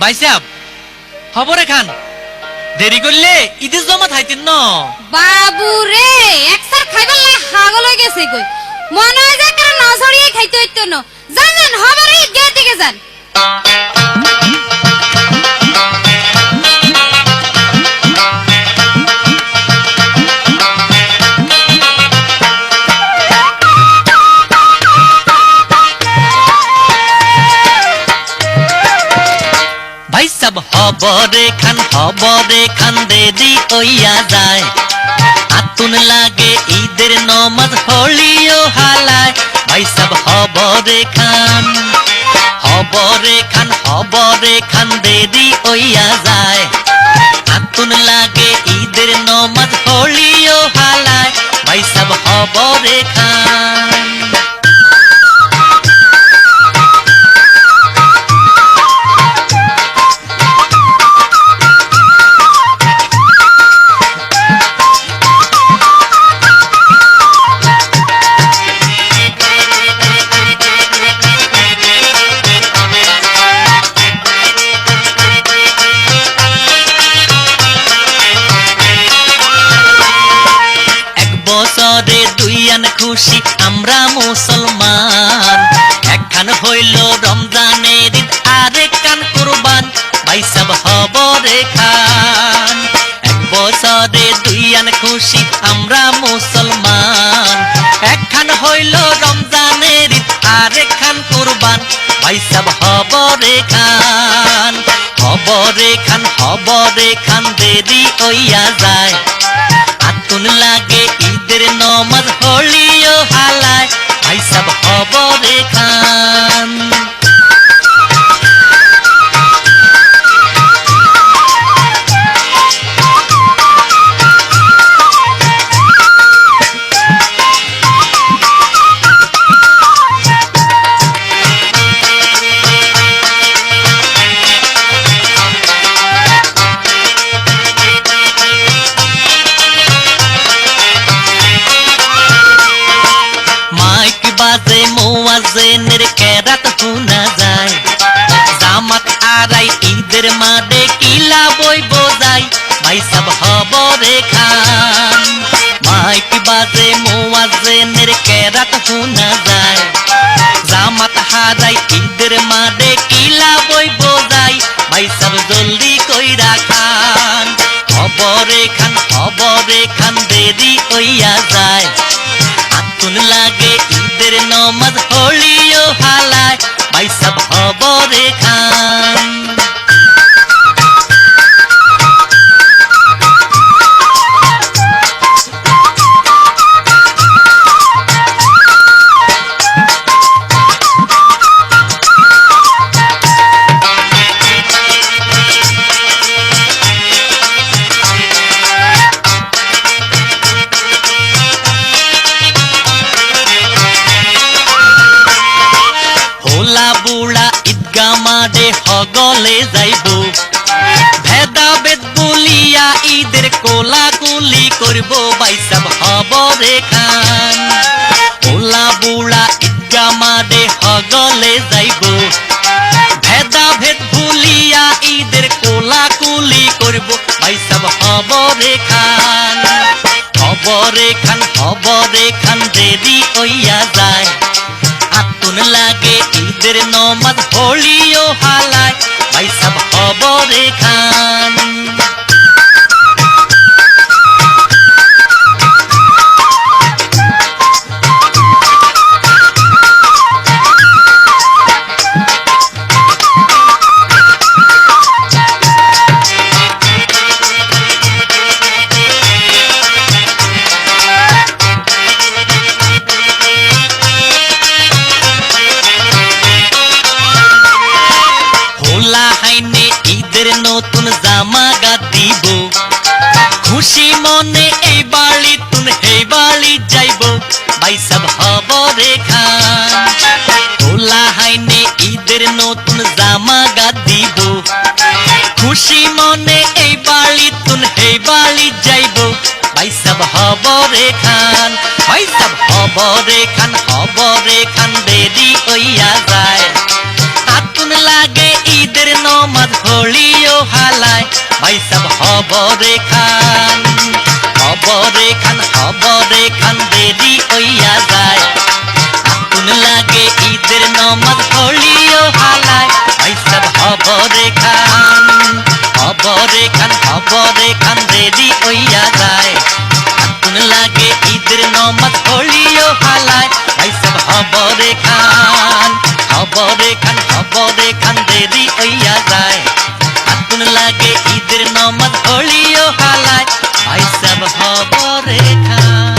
বাইসাব খবরে খান দেরি করলে ঈদের জমা থাইতেন ন। বাবু রে একসার খাইবার লাই হাগল হয়ে গেছে কই। মনে হয় যে কারণ নজরিয়ে খাইতে হইতো না। জানেন হবার গিয়ে দিকে যান। খবরে খান খবরে খান দেরি হইয়া যায়। আতুন লাগে ঈদের নমাজ, হলিও হালায়। খবরে খান খবরে খান হইয়া যায়। আতুন লাগে ঈদের নমাজ, হলিও হালায়। বাইসাব খবরে খান খুশি, আমরা মুসলমান। একখান হইল রমজানের ঈদ, আরেক কান কুরবান। বাইসাব হবরে খান। এক বছরে দুই আন খুশি, আমরা মুসলমান। একখান হইল রমজানের ঈদ, আরেক খান কুরবান। বাইসাব হবরে খান। হবরে খান হবরে খান, দেরি হইয়া যায়। আতুন লাগে ঈদের নমাজ হলিও হালায়। ভাই সব খবরে খান মোয়াজেনের কেরাত শোনা যায়। জামাত আড়াই ঈদের মাঠে কিলা বই বোঝাই ভাই সব খবরে খান। মাইক বাজে মোয়াজেনের কেরাত শোনা যায়। জামাত হারাই ঈদের মাঠে কিলা বই বোঝাই ভাই সব জলদি কইরা খান। খবরে খান খবরে খান, দেরি হইয়া যায়। আতুন লাগে ঈদের নমাজ হলিও হালায় ভাই সব খবরে খান হগলে যাইব। ভেদা বেদ বলিয়া ঈদের কোলা কুলি করব, বাইসাব হবরে খান হোলা বুড়া ঈদগা মাঠে হগলে যাইব। ভেদা ভেদ ভুলিয়া ঈদের কোলা কুলি করব, বাইসাব হবরে খান হবরে খান হবরে খান দেরি হইয়া যায়। আতুন লাগে ঈদের নমাজ হলিও হালায় ভাই সব খবরে খান। নতুন জামা গা দিব খুশি মনে এই বাড়ি তুন এই বাড়ি যাইব। ভাই সব হবরে খান। হোলা হাইনে ঈদের নতুন জামা গা দিব খুশি মনে এই বাড়ি তুন এই বাড়ি যাইব। ভাই সব হবরে খান। ভাই সব হবরে খান হবরে খান, দেরি হইয়া যায়। আতুন লাগে ঈদের নমাজ হলিও হালায়, ভাই সব হবরে খান হবরে খান হবরে খান দেরি হইয়া যায়। আতুন লাগে ঈদের নমাজ হলিও হালায়, ভাই সব হবরে খান হবরে খান হবরে খান দেরি হইয়া যায়। আতুন লাগে ঈদের নমাজ হলিও হালায়, ভাই সব হবরে খান হবরে খান হবরে খান দেরি হইয়া যায়। লাগে ঈদের নমাজ হলিও হালায়। আইসাব হব রেখা।